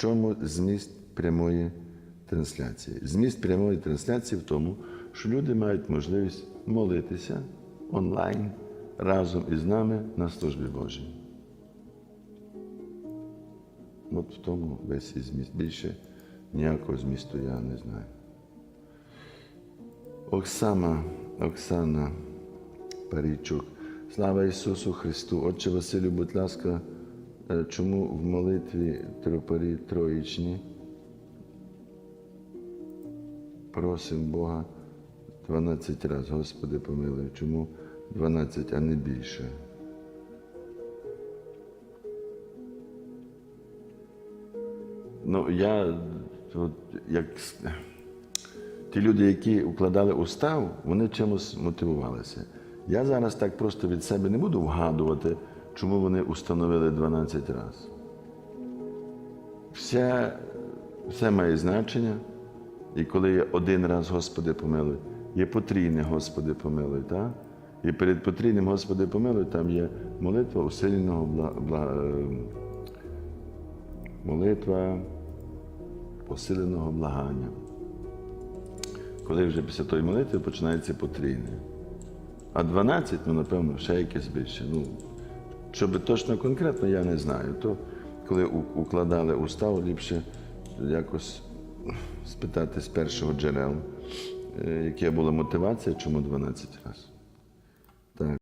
чому зміст прямої трансляції? Зміст прямої трансляції в тому, що люди мають можливість молитися онлайн разом із нами на службі Божій. От в тому весь і зміст. Більше ніякого змісту я не знаю. Оксана, Оксана Парійчук. Слава Ісусу Христу! Отче Василю, будь ласка, чому в молитві тропарі троїчні просимо Бога 12 разів, Господи помилуй. Чому 12, а не більше? Ну, я от, як ті люди, які укладали устав, вони чимось мотивувалися. Я зараз так просто від себе не буду вгадувати, чому вони установили 12 разів. Все, все має значення. І коли є один раз Господи помилуй, є потрійне Господи помилуй, так? І перед потрійним Господи помилуй там є молитва усиленого бла, бла, е, молитва посиленого благання. Коли вже після тої молитви починається потрійне. А 12, ну, напевно, ще якесь більше. Ну, щоб точно конкретно, я не знаю. То коли укладали устав, ліпше якось спитати з першого джерел, е, яка була мотивація, чому 12 разів.